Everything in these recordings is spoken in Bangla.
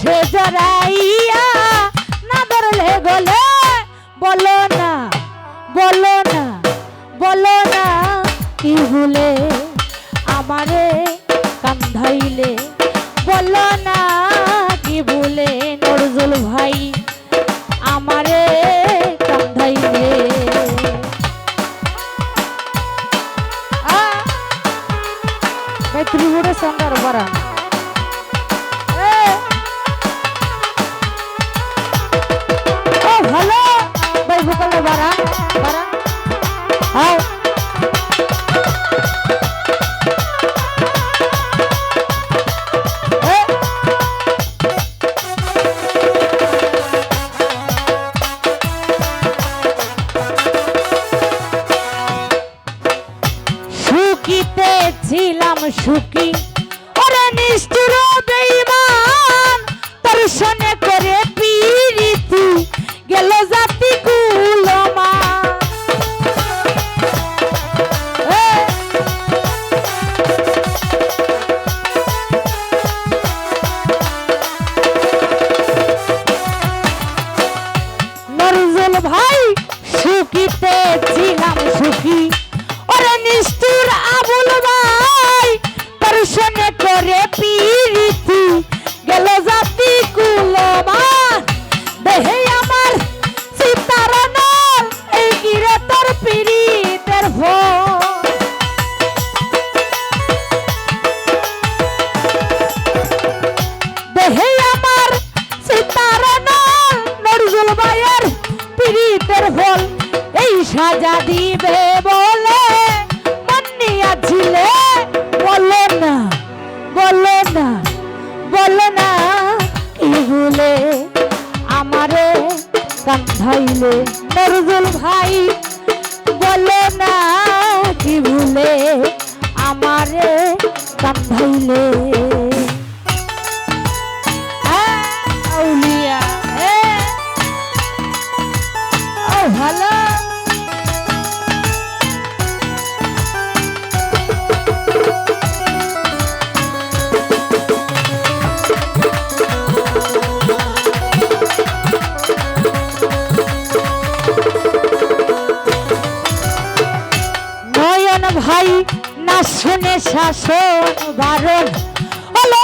সে জড়াইয়া না ধরলে গলে? বলো না বলো না বলো না, কি ভুলে আমারে কান্ধাইলে? বলো না সুখী। ওরে নিষ্ঠুর বেঈমান তোর সনে করে পিরিতি, গেল জাতি কুলমা। নজরুল ভাই, সুখিতে ছিলাম সুখী। ওরে নিষ্ঠুর আবুল ভাই কান্ধাইলে নজরুল ভাই বলো না কি ভুলে আমারে কান্ধাইলে আউলিয়া শুনে শাসন বারণ। হলো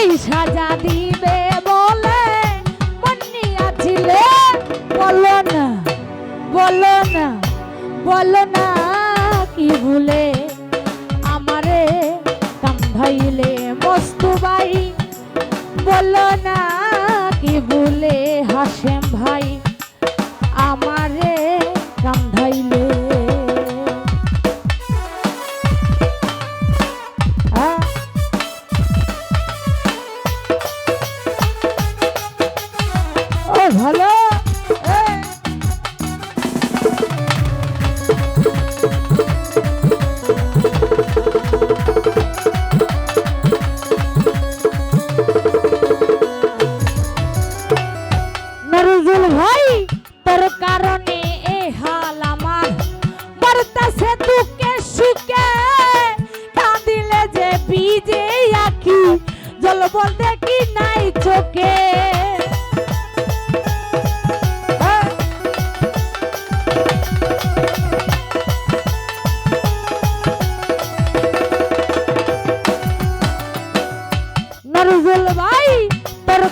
এই সাজা দিবে বলে মন্নিয়া ছিলে বলো না বলো না বলো না কি ভুলে আমারে কান্ধাইলে মস্তু ভাই বলো না কি ভুলে হাসেম ভাই। হ্যাঁ। ভাই তোর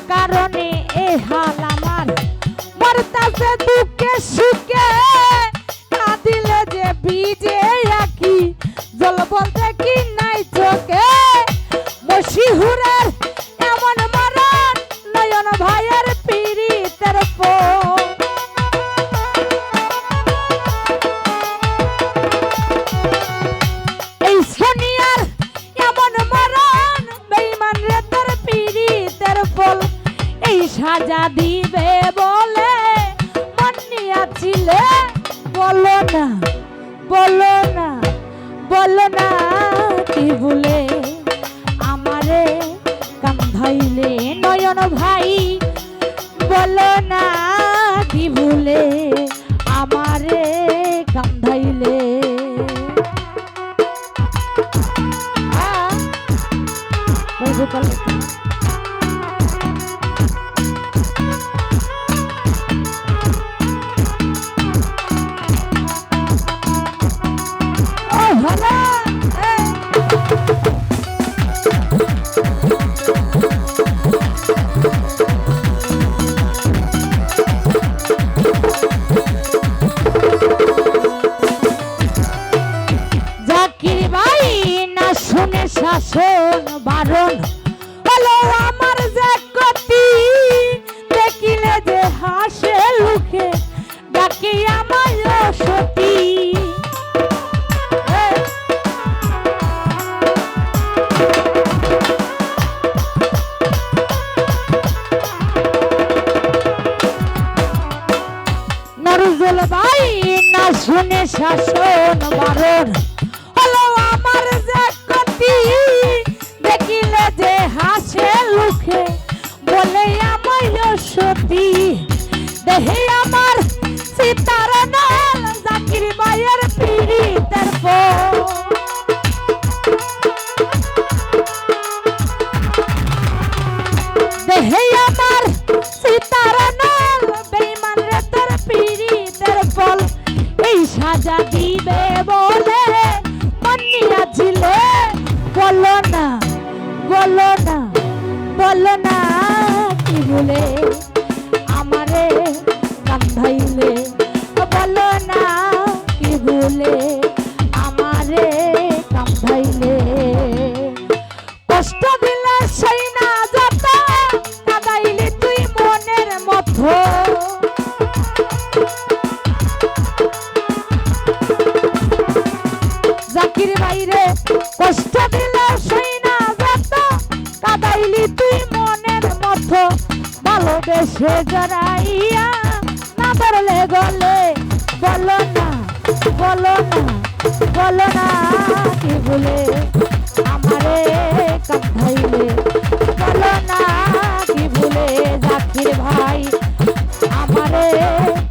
বাসন বারণ না বলো না কি বলে আমারে কান্ধাইলে? দেশে জড়াইয়া না বললে গলে, বলো না বলো না বলো না কি বলে আমারে কাঁধাইলে বলো না কি বলে জাকির ভাই আমারে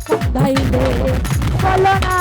কাঁধাইলে বলো না